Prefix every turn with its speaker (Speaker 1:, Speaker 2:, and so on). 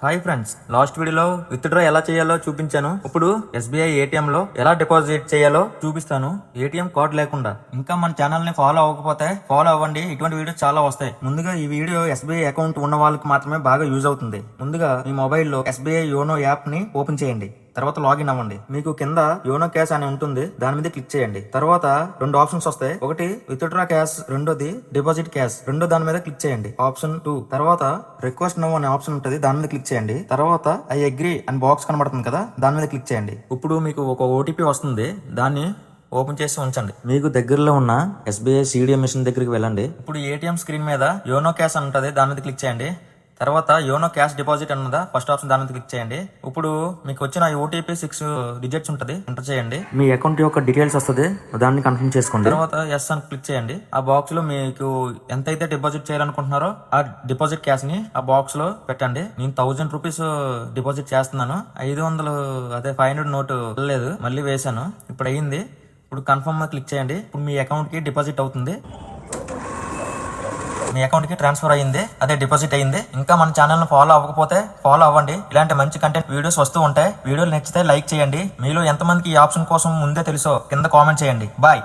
Speaker 1: Hi friends last వీడియోలో withdraw ఎలా చేయాలో చూపించాను. ఇప్పుడు ఎస్బీఐ ఏటీఎం లో ఎలా డిపాజిట్ చేయాలో చూపిస్తాను. ఏటీఎం కార్డ్ లేకుండా. ఇంకా మన ఛానల్ని ఫాలో అవ్వకపోతే ఫాలో అవ్వండి. ఇటువంటి వీడియోస్ చాలా వస్తాయి. ముందుగా ఈ వీడియో ఎస్బీఐ అకౌంట్ ఉన్న వాళ్ళకి మాత్రమే బాగా యూజ్ అవుతుంది. ముందుగా మీ మొబైల్లో ఎస్బీఐ యోనో యాప్ని ఓపెన్ చేయండి. తర్వాత లాగిన్ అవ్వండి. మీకు కింద యోనో క్యాష్ అని ఉంటుంది. దాని మీద క్లిక్ చేయండి. తర్వాత రెండు ఆప్షన్స్ వస్తాయి. ఒకటి విత్డ్రా క్యాష్ రెండోది డిపాజిట్ క్యాష్ రెండో దాని మీద క్లిక్ చేయండి. ఆప్షన్ టూ తర్వాత రిక్వెస్ట్ నో అనే ఆప్షన్ ఉంటుంది. దాని మీద క్లిక్ చేయండి. తర్వాత ఐ అగ్రి అని బాక్స్ కనబడుతుంది కదా దాని మీద క్లిక్ చేయండి. ఇప్పుడు మీకు ఒక ఓటీపీ వస్తుంది. దాన్ని ఓపెన్ చేసి ఉంచండి. మీకు దగ్గరలో ఉన్న ఎస్బీఐ సిడిఎం మిషన్ దగ్గరికి వెళ్ళండి. ఇప్పుడు ఏటీఎం స్క్రీన్ మీద యోనో క్యాష్ అని ఉంటుంది. దాని మీద క్లిక్ చేయండి. తర్వాత యోనో క్యాష్ డిపాజిట్ అన్నదా? ఫస్ట్ ఆప్షన్ దాని మీద క్లిక్ చేయండి. ఇప్పుడు మీకు వచ్చిన ఓటీపీ సిక్స్ డిజిట్స్ ఉంటుంది. ఎంటర్ చేయండి. మీ అకౌంట్ యొక్క డీటెయిల్స్ వస్తుంది. దాన్ని కన్ఫర్మ్ చేసుకోండి. తర్వాత ఎస్ అని క్లిక్ చేయండి. ఆ బాక్స్లో మీకు ఎంత అయితే డిపాజిట్ చేయాలనుకుంటున్నారో ఆ డిపాజిట్ క్యాష్ని ఆ బాక్స్లో పెట్టండి. నేను థౌజండ్ రూపీస్ డిపాజిట్ చేస్తున్నాను. ఐదు వందలు అదే ఫైవ్ హండ్రెడ్ నోటు లేదు. మళ్ళీ వేశాను. ఇప్పుడు అయ్యింది ఇప్పుడు కన్ఫర్మ్ క్లిక్ చేయండి. ఇప్పుడు మీ అకౌంట్కి డిపాజిట్ అవుతుంది. మీ అకౌంట్కి ట్రాన్స్ఫర్ అయ్యింది అదే డిపాజిట్ అయ్యింది. ఇంకా మన ఛానల్ను ఫాలో అవ్వకపోతే ఫాలో అవ్వండి. ఇలాంటి మంచి కంటెంట్ వీడియోస్ వస్తూ ఉంటాయి. వీడియోలు నచ్చితే లైక్ చేయండి. మీలో ఎంతమందికి ఈ ఆప్షన్ కోసం ముందే తెలుసో కింద కామెంట్ చేయండి. బాయ్